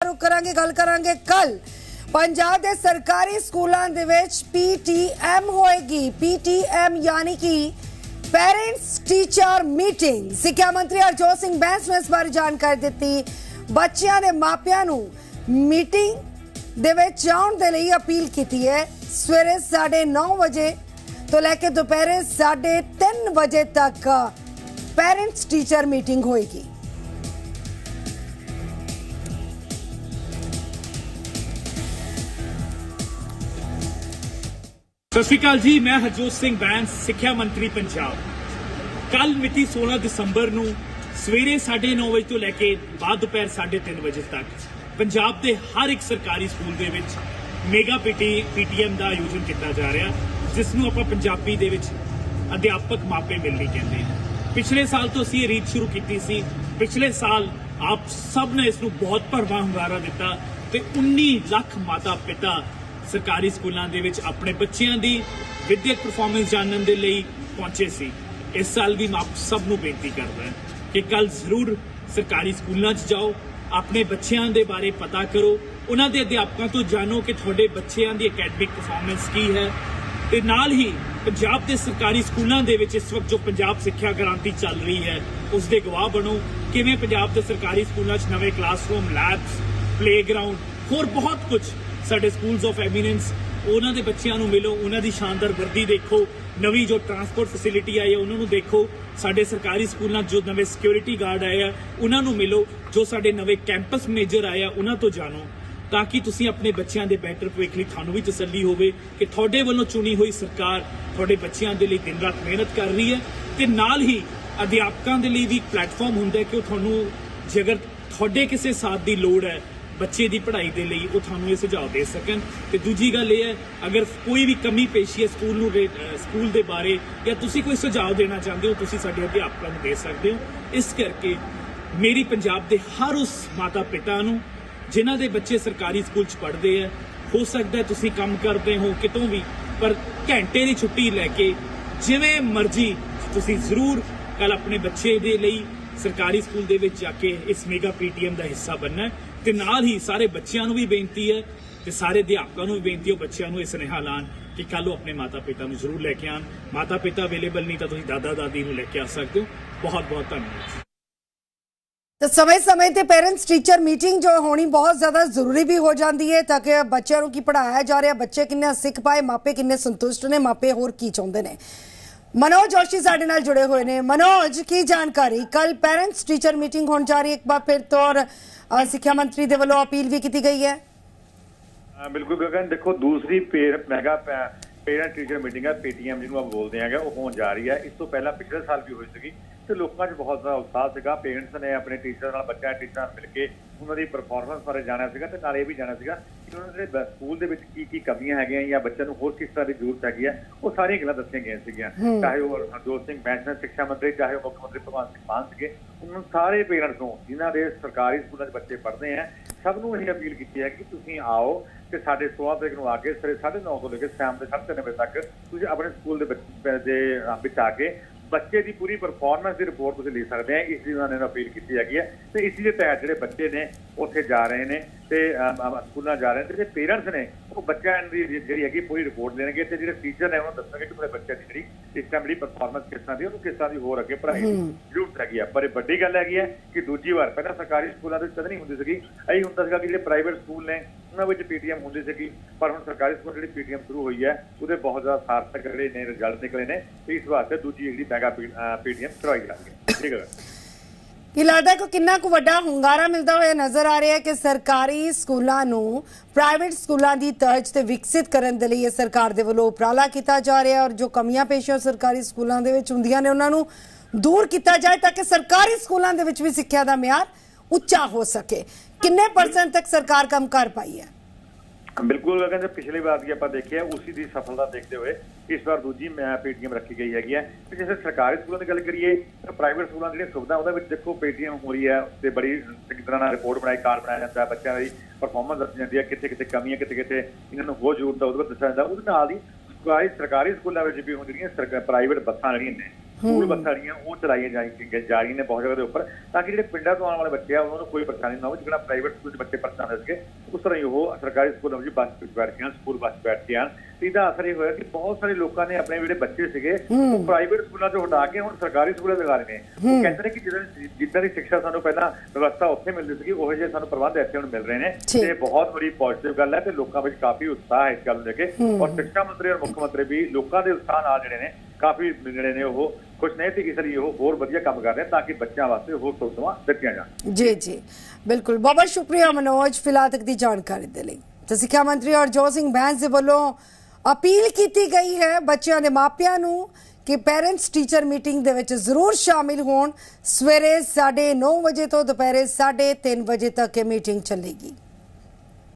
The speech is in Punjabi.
ਰੁਕ ਕਰਾਂਗੇ, ਗੱਲ ਕਰਾਂਗੇ ਕੱਲ ਪੰਜਾਬ ਦੇ ਸਰਕਾਰੀ ਸਕੂਲਾਂ ਦੇ ਵਿੱਚ ਪੀਟੀਐਮ ਹੋਏਗੀ। ਪੀਟੀਐਮ ਯਾਨੀ ਕਿ ਪੈਰੈਂਟਸ ਟੀਚਰ ਮੀਟਿੰਗ ਸਿੱਖਿਆ ਮੰਤਰੀ ਹਰਜੋਤ ਸਿੰਘ ਬੈਂਸ ਨੇ ਇਸ ਬਾਰੇ ਜਾਣਕਾਰੀ ਦਿੱਤੀ। ਬੱਚਿਆਂ ਦੇ ਮਾਪਿਆਂ ਨੂੰ ਮੀਟਿੰਗ ਦੇ ਵਿੱਚ ਆਉਣ ਦੇ ਲਈ ਅਪੀਲ ਕੀਤੀ ਹੈ। ਸਵੇਰੇ 9:30 ਵਜੇ ਤੋਂ ਲੈ ਕੇ ਦੁਪਹਿਰੇ 3:30 ਵਜੇ ਤੱਕ ਪੈਰੈਂਟਸ ਟੀਚਰ ਮੀਟਿੰਗ ਹੋਏਗੀ। ਸਤਿ ਸ਼੍ਰੀ ਅਕਾਲ ਜੀ, ਮੈਂ ਹਰਜੋਤ ਸਿੰਘ ਬੈਂਸ, ਸਿੱਖਿਆ ਮੰਤਰੀ ਪੰਜਾਬ। ਕੱਲ ਮਿਤੀ 16 ਦਸੰਬਰ ਨੂੰ ਸਵੇਰੇ 9:30 ਵਜੇ ਤੋਂ ਲੈ ਕੇ ਬਾਅਦ ਦੁਪਹਿਰ 3:30 ਵਜੇ ਤੱਕ ਪੰਜਾਬ ਦੇ ਹਰ ਇੱਕ ਸਰਕਾਰੀ ਸਕੂਲ ਦੇ ਵਿੱਚ ਮੇਗਾ ਪੀਟੀ, ਪੀਟੀਐਮ ਦਾ ਆਯੋਜਨ ਕੀਤਾ ਜਾ ਰਿਹਾ, ਜਿਸ ਨੂੰ ਆਪਾਂ ਪੰਜਾਬੀ ਦੇ ਵਿੱਚ ਅਧਿਆਪਕ ਮਾਪੇ ਮਿਲਣੀ ਕਹਿੰਦੇ ਹਾਂ ਪਿਛਲੇ ਸਾਲ ਤੋਂ ਅਸੀਂ ਇਹ ਰੀਤ ਸ਼ੁਰੂ ਕੀਤੀ ਸੀ। ਪਿਛਲੇ ਸਾਲ ਆਪ ਸਭ ਨੇ ਇਸ ਨੂੰ ਬਹੁਤ ਭਰਵਾਂ ਹੁੰਗਾਰਾ ਦਿੱਤਾ ਤੇ 19 ਲੱਖ ਮਾਤਾ ਪਿਤਾ ਸਰਕਾਰੀ ਸਕੂਲਾਂ ਦੇ ਵਿੱਚ ਆਪਣੇ ਬੱਚਿਆਂ ਦੀ ਵਿਦਿਅਕ ਪਰਫਾਰਮੈਂਸ ਜਾਣਨ ਦੇ ਲਈ ਪਹੁੰਚੇ ਸੀ। ਇਸ ਸਾਲ ਵੀ ਮੈਂ ਆਪ ਸਭ ਨੂੰ ਬੇਨਤੀ ਕਰਦਾ ਕਿ ਕੱਲ ਜ਼ਰੂਰ ਸਰਕਾਰੀ ਸਕੂਲਾਂ 'ਚ ਜਾਓ, ਆਪਣੇ ਬੱਚਿਆਂ ਦੇ ਬਾਰੇ ਪਤਾ ਕਰੋ, ਉਹਨਾਂ ਦੇ ਅਧਿਆਪਕਾਂ ਤੋਂ ਜਾਣੋ ਕਿ ਤੁਹਾਡੇ ਬੱਚਿਆਂ ਦੀ ਅਕੈਡਮਿਕ ਪਰਫਾਰਮੈਂਸ ਕੀ ਹੈ ਤੇ ਨਾਲ ਹੀ ਪੰਜਾਬ ਦੇ ਸਰਕਾਰੀ ਸਕੂਲਾਂ ਦੇ ਵਿੱਚ ਇਸ ਵਕਤ ਜੋ ਪੰਜਾਬ ਸਿੱਖਿਆ ਗ੍ਰਾਂਤੀ ਚੱਲ ਰਹੀ ਹੈ ਉਸ ਦੇ ਗਵਾਹ ਬਣੋ। ਕਿਵੇਂ ਪੰਜਾਬ ਦੇ ਸਰਕਾਰੀ ਸਕੂਲਾਂ 'ਚ ਨਵੇਂ ਕਲਾਸਰੂਮ ਲੈਬਸ ਪਲੇਗਰਾਉਂਡ ਹੋਰ ਬਹੁਤ ਕੁਝ ਸਾਡੇ ਸਕੂਲਸ ਆਫ ਐਮੀਨੈਂਸ ਉਹਨਾਂ ਦੇ ਬੱਚਿਆਂ ਨੂੰ ਮਿਲੋ, ਉਹਨਾਂ ਦੀ ਸ਼ਾਨਦਾਰ ਵਰਦੀ ਦੇਖੋ, ਨਵੀਂ ਜੋ ਟਰਾਂਸਪੋਰਟ ਫੈਸਿਲਿਟੀ ਆਈ ਹੈ, ਉਹਨਾਂ ਨੂੰ ਦੇਖੋ। ਸਾਡੇ ਸਰਕਾਰੀ ਸਕੂਲਾਂ ਜੋ ਨਵੇਂ ਸਿਕਿਉਰਿਟੀ ਗਾਰਡ ਆਏ ਆ, ਉਹਨਾਂ ਨੂੰ ਮਿਲੋ, ਜੋ ਸਾਡੇ ਨਵੇਂ ਕੈਂਪਸ ਮੈਨੇਜਰ ਆਏ ਆ, ਉਹਨਾਂ ਤੋਂ ਜਾਣੋ। ਤਾਂ ਕਿ ਤੁਸੀਂ ਆਪਣੇ ਬੱਚਿਆਂ ਦੇ ਬੈਟਰ ਭਵਿੱਖ ਲਈ ਤੁਹਾਨੂੰ ਵੀ ਤਸੱਲੀ ਹੋਵੇ ਕਿ ਤੁਹਾਡੇ ਵੱਲੋਂ ਚੁਣੀ ਹੋਈ ਸਰਕਾਰ ਤੁਹਾਡੇ ਬੱਚਿਆਂ ਦੇ ਲਈ ਦਿਨ ਰਾਤ ਮਿਹਨਤ ਕਰ ਰਹੀ ਹੈ ਤੇ ਨਾਲ ਹੀ ਅਧਿਆਪਕਾਂ ਦੇ ਲਈ ਵੀ ਇੱਕ ਪਲੇਟਫਾਰਮ ਹੁੰਦਾ ਹੈ ਕਿ ਉਹ ਤੁਹਾਨੂੰ ਜੇਕਰ ਤੁਹਾਡੇ ਕਿਸੇ ਸਾਥ ਦੀ ਲੋੜ ਹੈ ਬੱਚੇ ਦੀ ਪੜ੍ਹਾਈ ਦੇ ਲਈ ਉਹ ਤੁਹਾਨੂੰ ਇਹ ਸੁਝਾਅ ਦੇ ਸਕਣ। ਤੇ ਦੂਜੀ ਗੱਲ ਇਹ ਹੈ, ਅਗਰ ਕੋਈ ਵੀ ਕਮੀ ਪੇਸ਼ੀ ਹੈ ਸਕੂਲ ਨੂੰ ਰੇ- ਸਕੂਲ ਦੇ ਬਾਰੇ ਜਾਂ ਤੁਸੀਂ ਕੋਈ ਸੁਝਾਅ ਦੇਣਾ ਚਾਹੁੰਦੇ ਹੋ, ਤੁਸੀਂ ਸਾਡੇ ਅਧਿਆਪਕਾਂ ਨੂੰ ਦੇ ਸਕਦੇ ਹੋ। ਇਸ ਕਰਕੇ ਮੇਰੀ ਪੰਜਾਬ ਦੇ ਹਰ ਉਸ ਮਾਤਾ ਪਿਤਾ ਨੂੰ, ਜਿਨ੍ਹਾਂ ਦੇ ਬੱਚੇ ਸਰਕਾਰੀ ਸਕੂਲ 'ਚ ਪੜ੍ਹਦੇ ਆ, ਹੋ ਸਕਦਾ ਤੁਸੀਂ ਕੰਮ ਕਰਦੇ ਹੋ ਕਿਤੋਂ ਵੀ, ਪਰ ਘੰਟੇ ਦੀ ਛੁੱਟੀ ਲੈ ਕੇ ਜਿਵੇਂ ਮਰਜ਼ੀ ਤੁਸੀਂ ਜ਼ਰੂਰ ਕੱਲ ਆਪਣੇ ਬੱਚੇ ਦੇ ਲਈ ਸਰਕਾਰੀ ਸਕੂਲ ਦੇ ਵਿੱਚ ਜਾ ਕੇ ਇਸ ਮੇਗਾ ਪੀਟੀਐਮ ਦਾ ਹਿੱਸਾ ਬਣਨਾ ਤੇ ਨਾਲ ਹੀ ਸਾਰੇ ਬੱਚਿਆਂ ਨੂੰ ਵੀ ਬੇਨਤੀ ਹੈ ਤੇ ਸਾਰੇ ਅਧਿਆਪਕਾਂ ਨੂੰ ਵੀ ਬੇਨਤੀ ਹੈ ਬੱਚਿਆਂ ਨੂੰ ਇਹ ਸੁਨੇਹਾ ਲਾਣ ਕਿ ਕੱਲ ਉਹ ਆਪਣੇ ਮਾਤਾ ਪਿਤਾ ਨੂੰ ਜ਼ਰੂਰ ਲੈ ਕੇ ਆਣ। ਮਾਤਾ ਪਿਤਾ ਅਵੇਲੇਬਲ ਨਹੀਂ ਤਾਂ ਤੁਸੀਂ ਦਾਦਾ ਦਾਦੀ ਨੂੰ ਲੈ ਕੇ ਆ ਸਕਦੇ ਹੋ। ਬਹੁਤ ਬਹੁਤ ਧੰਨਵਾਦ। ਤਾਂ ਸਮੇਂ-ਸਮੇਂ ਤੇ ਪੇਰੈਂਟਸ ਟੀਚਰ ਮੀਟਿੰਗ ਜੋ ਹੋਣੀ ਬਹੁਤ ਜ਼ਿਆਦਾ ਜ਼ਰੂਰੀ ਵੀ ਹੋ ਜਾਂਦੀ ਹੈ ਤਾਂ ਕਿ ਬੱਚਿਆਂ ਨੂੰ ਕੀ ਪੜਾਇਆ ਜਾ ਰਿਹਾ, ਬੱਚੇ ਕਿੰਨੇ ਸਿੱਖ ਪਾਏ, ਮਾਪੇ ਕਿੰਨੇ ਸੰਤੁਸ਼ਟ ਨੇ, ਮਾਪੇ ਹੋਰ ਕੀ ਚਾਹੁੰਦੇ ਨੇ। ਮਨੋਜ ਜੋਸ਼ੀ ਸਾਡੇ ਨਾਲ ਜੁੜੇ ਹੋਏ ਨੇ। ਮਨੋਜ, ਕੀ ਜਾਣਕਾਰੀ? ਕੱਲ ਪੇਰੈਂਟਸ ਟੀਚਰ ਮੀਟਿੰਗ ਹੋਣ ਜਾ ਰਹੀ ਹੈ। ਇੱਕ ਵਾਰ ਫਿਰ ਤੋਂ ਸਿੱਖਿਆ ਮੰਤਰੀ ਦੇ ਵੱਲੋਂ ਅਪੀਲ ਵੀ ਕੀਤੀ ਗਈ ਹੈ? ਬਿਲਕੁਲ ਗਗਨ। ਦੇਖੋ, ਦੂਸਰੀ ਪੇਰ ਮੈਗਾ ਪੇਰੈਂਟ ਟੀਚਰ ਮੀਟਿੰਗ ਹੈ ਪੀਟੀਐਮ ਜਿਹਨੂੰ ਆਪਾਂ ਬੋਲਦੇ ਆਂਗੇ ਉਹ ਹੋਣ ਜਾ ਰਹੀ ਹੈ। ਇਸ ਤੋਂ ਪਹਿਲਾਂ ਪਿਛਲੇ ਸਾਲ ਵੀ ਹੋਈ ਸੀਗੀ ਤੇ ਲੋਕਾਂ 'ਚ ਬਹੁਤ ਜ਼ਿਆਦਾ ਉਤਸ਼ਾਹ ਸੀਗਾ। ਪੇਰੈਂਟਸ ਨੇ ਆਪਣੇ ਟੀਚਰ ਨਾਲ, ਬੱਚਿਆਂ ਟੀਚਰਾਂ ਨਾਲ ਮਿਲ ਕੇ ਉਹਨਾਂ ਦੀ ਪਰਫਾਰਮੈਂਸ ਬਾਰੇ ਜਾਣਿਆ ਸੀਗਾ ਤੇ ਨਾਲ ਇਹ ਵੀ ਜਾਣਿਆ ਸੀਗਾ ਕਿ ਉਹਨਾਂ ਦੇ ਸਕੂਲ ਦੇ ਵਿੱਚ ਕੀ ਕੀ ਕਮੀਆਂ ਹੈਗੀਆਂ ਜਾਂ ਬੱਚਿਆਂ ਨੂੰ ਹੋਰ ਕਿਸ ਤਰ੍ਹਾਂ ਦੀ ਜ਼ਰੂਰਤ ਹੈਗੀ ਹੈ ਉਹ ਸਾਰੀਆਂ ਗੱਲਾਂ ਦੱਸੀਆਂ ਗਈਆਂ ਸੀਗੀਆਂ। ਚਾਹੇ ਉਹ ਹਰਜੋਤ ਸਿੰਘ ਬੈਂਸ ਸਿੱਖਿਆ ਮੰਤਰੀ ਚਾਹੇ ਉਹ ਮੁੱਖ ਮੰਤਰੀ ਭਗਵੰਤ ਸਿੰਘ ਮਾਨ ਸੀਗੇ ਉਹਨਾਂ ਸਾਰੇ ਪੇਰੈਂਟਸ ਨੂੰ ਜਿਨ੍ਹਾਂ ਦੇ ਸਰਕਾਰੀ ਸਕੂਲਾਂ 'ਚ ਬੱਚੇ ਪੜ੍ਹਦੇ ਆ ਸਭ ਨੂੰ ਇਹ ਅਪੀਲ ਕੀਤੀ ਹੈ ਕਿ ਤੁਸੀਂ ਆਓ ਤੇ ਸਾਡੇ 16 ਤਰੀਕ ਨੂੰ ਆ ਕੇ ਸਵੇਰੇ 9:30 ਤੋਂ ਲੈ ਕੇ ਸ਼ਾਮ ਦੇ 7:30 ਵਜੇ ਤੱਕ ਤੁਸੀਂ ਆਪਣੇ ਸਕੂਲ ਦੇ ਬੱਚੇ ਦੇ ਵਿੱਚ ਆ ਕੇ ਬੱਚੇ ਦੀ ਪੂਰੀ ਪਰਫਾਰਮੈਂਸ ਦੀ ਰਿਪੋਰਟ ਤੁਸੀਂ ਲੈ ਸਕਦੇ ਆ, ਇਸ ਦੀ ਉਹਨਾਂ ਨੇ ਅਪੀਲ ਕੀਤੀ ਹੈਗੀ ਹੈ ਤੇ ਇਸ ਦੇ ਤਹਿਤ ਜਿਹੜੇ ਬੱਚੇ ਨੇ ਉੱਥੇ ਜਾ ਰਹੇ ਨੇ ਤੇ ਸਕੂਲਾਂ ਜਾ ਰਹੇ ਨੇ। ਤੇ ਜਿਹੜੇ ਪੇਰੈਂਟਸ ਨੇ ਉਹ ਬੱਚਿਆਂ ਦੀ ਜਿ- ਜਿਹੜੀ ਹੈਗੀ ਪੂਰੀ ਰਿਪੋਰਟ ਦੇਣਗੇ। ਤੇ ਜਿਹੜੇ ਟੀਚਰ ਨੇ ਉਹਨਾਂ ਨੂੰ ਦੱਸਣਗੇ ਕਿ ਤੁਹਾਡੇ ਬੱਚੇ ਦੀ ਜਿਹੜੀ ਇਸ ਟਾਈਮ ਜਿਹੜੀ ਪਰਫਾਰਮੈਂਸ ਕਿਸ ਤਰ੍ਹਾਂ ਦੀ ਹੈ, ਉਹਨੂੰ ਕਿਸ ਤਰ੍ਹਾਂ ਦੀ ਹੋਰ ਅੱਗੇ ਪੜ੍ਹਾਈ ਦੀ ਜ਼ਰੂਰਤ ਹੈਗੀ ਆ। ਪਰ ਇਹ ਵੱਡੀ ਗੱਲ ਹੈਗੀ ਹੈ ਕਿ ਦੂਜੀ ਵਾਰ ਪਹਿਲਾਂ ਸਰਕਾਰੀ ਸਕੂਲਾਂ ਦੇ ਵਿੱਚ ਕਦੇ ਨਹੀਂ ਹੁੰਦੀ ਸੀਗੀ। ਇਹੀ ਹੁੰਦਾ ਸੀਗਾ ਕਿ ਜਿਹੜੇ ਪ੍ਰਾਈਵੇਟ ਸਕੂਲ ਨੇ ਉਹਨਾਂ ਵਿੱਚ ਪੀਟੀਐਮ ਹੁੰਦੀ ਸੀਗੀ। ਪਰ ਹੁਣ ਸਰਕਾਰੀ ਸਕੂਲ ਜਿਹੜੀ ਪੀਟੀਐਮ ਸ਼ੁਰੂ ਹੋਈ ਹੈ ਉਹਦੇ ਬਹੁਤ ਜ਼ਿਆਦਾ ਸਾਰਥਕ ਜਿਹੜੇ ਨੇ ਰਿਜ਼ਲਟ ਨਿਕਲੇ ਨੇ। ਇਸ ਵਾਸਤੇ ਦੂਜੀ ਜਿਹੜੀ ਮੈਗਾ ਪੀਟੀਐਮ ਕਰਵਾਈ ਜਾਣਗੇ ਠੀਕ ਹੈ। ਕੀ ਲੱਗਦਾ ਕਿ ਕਿੰਨਾ ਕੁ ਵੱਡਾ ਹੁੰਗਾਰਾ ਮਿਲਦਾ ਹੋਇਆ ਨਜ਼ਰ ਆ ਰਿਹਾ ਹੈ ਕਿ ਸਰਕਾਰੀ ਸਕੂਲਾਂ ਨੂੰ ਪ੍ਰਾਈਵੇਟ ਸਕੂਲਾਂ ਦੀ ਤਰਜ਼ ਤੇ ਵਿਕਸਿਤ ਕਰਨ ਦੇ ਲਈ ਇਹ ਸਰਕਾਰ ਦੇ ਵੱਲੋਂ ਉਪਰਾਲਾ ਕੀਤਾ ਜਾ ਰਿਹਾ ਔਰ ਜੋ ਕਮੀਆਂ ਪੇਸ਼ੀਆਂ ਸਰਕਾਰੀ ਸਕੂਲਾਂ ਦੇ ਵਿੱਚ ਹੁੰਦੀਆਂ ਨੇ, ਉਹਨਾਂ ਨੂੰ ਦੂਰ ਕੀਤਾ ਜਾਏ ਤਾਂ ਕਿ ਸਰਕਾਰੀ ਸਕੂਲਾਂ ਦੇ ਵਿੱਚ ਵੀ ਸਿੱਖਿਆ ਦਾ ਮਿਆਰ ਉੱਚਾ ਹੋ ਸਕੇ। ਕਿੰਨੇ ਪਰਸੈਂਟ ਤੱਕ ਸਰਕਾਰ ਕੰਮ ਕਰ ਪਾਈ ਹੈ? ਬਿਲਕੁਲ ਅਗਰ ਜੇ ਪਿਛਲੀ ਵਾਰ ਦੀ ਆਪਾਂ ਦੇਖਿਆ, ਉਸੇ ਦੀ ਸਫਲਤਾ ਦੇਖਦੇ ਹੋਏ ਇਸ ਵਾਰ ਦੂਜੀ ਮੈਂ ਪੀਟੀਐਮ ਰੱਖੀ ਗਈ ਹੈਗੀ ਹੈ। ਤੇ ਜੇ ਸਰਕਾਰੀ ਸਕੂਲਾਂ ਦੀ ਗੱਲ ਕਰੀਏ, ਤਾਂ ਪ੍ਰਾਈਵੇਟ ਸਕੂਲਾਂ ਦੀ ਜਿਹੜੀ ਸੁਵਿਧਾ ਉਹਦੇ ਵਿੱਚ ਦੇਖੋ ਪੀਟੀਐਮ ਹੋ ਰਹੀ ਹੈ, ਤੇ ਬੜੀ ਚੰਗੀ ਤਰ੍ਹਾਂ ਨਾਲ ਰਿਪੋਰਟ ਬਣਾਈ ਕਾਰਡ ਬਣਾਇਆ ਜਾਂਦਾ ਹੈ, ਬੱਚਿਆਂ ਦੀ ਪਰਫਾਰਮੈਂਸ ਦੱਸੀ ਜਾਂਦੀ ਹੈ ਕਿੱਥੇ ਕਿੱਥੇ ਕਮੀਆਂ ਕਿੱਥੇ ਕਿੱਥੇ ਇਹਨਾਂ ਨੂੰ ਹੋਰ ਜ਼ਰੂਰਤ ਹੈ ਉਹਦੇ ਬਾਰੇ ਦੱਸਿਆ ਜਾਂਦਾ। ਉਹਦੇ ਨਾਲ ਹੀ ਸਰਕਾਰੀ ਸਕੂਲਾਂ ਵਿੱਚ ਵੀ ਹੁਣ ਜਿਹੜੀਆਂ ਪ੍ਰਾਈਵੇਟ ਬੱਸਾਂ ਜਿਹੜੀਆਂ ਨੇ ਸਕੂਲ ਬੱਸਾਂ ਜਿਹੜੀਆਂ ਉਹ ਚਲਾਈਆਂ ਜਾਈ- ਜਾ ਰਹੀਆਂ ਨੇ ਬਹੁਤ ਜਗ੍ਹਾ ਦੇ ਉੱਪਰ। ਤਾਂ ਕਿ ਜਿਹੜੇ ਪਿੰਡਾਂ ਤੋਂ ਆਉਣ ਵਾਲੇ ਬੱਚੇ ਆ ਉਹਨਾਂ ਨੂੰ ਕੋਈ ਪਰੇਸ਼ਾਨੀ ਨਾ ਹੋਵੇ। ਜਿਹੜਾ ਪ੍ਰਾਈਵੇਟ ਸਕੂਲ ਦੇ ਬੱਚੇ ਪਰੇਸ਼ਾਨ ਹੋ ਸਕੇ ਉਸ ਤਰ੍ਹਾਂ ਹੀ ਉਹ ਸਰਕਾਰੀ ਸਕੂਲਾਂ ਵਿੱਚ ਬੱਸ ਵਿੱਚ ਬੈਠ ਕੇ ਸਕੂਲ ਬੱਸ ਬੈਠ ਕੇ ਆਉਣ ਤੇ ਇਹਦਾ ਅਸਰ ਇਹ ਹੋਇਆ ਕਿ ਬਹੁਤ ਸਾਰੇ ਲੋਕਾਂ ਨੇ ਆਪਣੇ ਜਿਹੜੇ ਬੱਚੇ ਸੀਗੇ ਉਹ ਪ੍ਰਾਈਵੇਟ ਸਕੂਲਾਂ 'ਚੋਂ ਹਟਾ ਕੇ ਹੁਣ ਸਰਕਾਰੀ ਸਕੂਲਾਂ ਲਗਾ ਰਹੇ ਨੇ। ਉਹ ਕਹਿੰਦੇ ਨੇ ਕਿ ਜਿੱਦਾਂ ਜਿੱਦਾਂ ਦੀ ਸਿੱਖਿਆ ਸਾਨੂੰ ਪਹਿਲਾਂ ਵਿਵਸਥਾ ਉੱਥੇ ਮਿਲਦੀ ਸੀਗੀ ਉਹ ਜਿਹੇ ਸਾਨੂੰ ਪ੍ਰਬੰਧ ਇੱਥੇ ਹੁਣ ਮਿਲ ਰਹੇ ਨੇ। ਤੇ ਬਹੁਤ ਬੜੀ ਪੋਜ਼ਿਟਿਵ ਗੱਲ ਹੈ ਤੇ ਲੋਕਾਂ ਵਿੱਚ ਕਾਫੀ ਉਤਸ਼ਾਹ ਹੈ ਇਸ ਗੱਲ ਨੂੰ ਲੈ ਕੇ। ਔਰ ਸਿੱਖਿਆ ਮੰਤਰੀ ਔਰ ਮੁੱਖ ਮੰਤਰੀ ਵੀ ਲੋਕਾਂ ਦੇ ਉਤਸ਼ਾਹ ਨਾਲ ਜਿਹੜੇ ਨੇ ਕਾਫੀ ਜਿਹੜੇ ਨੇ ਉਹ, ਖੁਸ਼ ਨੇ ਤੇ ਇਸ ਲਈ ਉਹ ਹੋਰ ਵਧੀਆ ਕੰਮ ਕਰ ਰਹੇ ਤਾਂ ਕਿ ਬੱਚਿਆਂ ਵਾਸਤੇ ਹੋਰ ਸੁਵਿਧਾਵਾਂ ਦਿੱਤੀਆਂ ਜਾਣ। ਜੀ ਜੀ। ਬਿਲਕੁਲ। ਬਹੁਤ ਬਹੁਤ ਸ਼ੁਕਰੀਆ ਮਨੋਜ ਫਿਲਹਾਲ ਤੱਕ ਦੀ ਜਾਣਕਾਰੀ ਦੇ ਲਈ। ਤੇ ਸਿੱਖਿਆ ਮੰਤਰੀ ਹਰਜੋਤ ਸਿੰਘ ਬੈਂਸ ਦੇ ਵੱਲੋਂ ਅਪੀਲ ਕੀਤੀ ਗਈ ਹੈ ਬੱਚਿਆਂ ਦੇ ਮਾਪਿਆਂ ਨੂੰ ਕਿ ਪੇਰੈਂਟਸ ਟੀਚਰ ਮੀਟਿੰਗ ਦੇ ਵਿੱਚ ਜ਼ਰੂਰ ਸ਼ਾਮਿਲ ਹੋਣ। ਸਵੇਰੇ 9:30 ਵਜੇ ਤੋਂ ਦੁਪਹਿਰੇ 3:30 ਵਜੇ ਤੱਕ ਇਹ ਮੀਟਿੰਗ ਚੱਲੇਗੀ।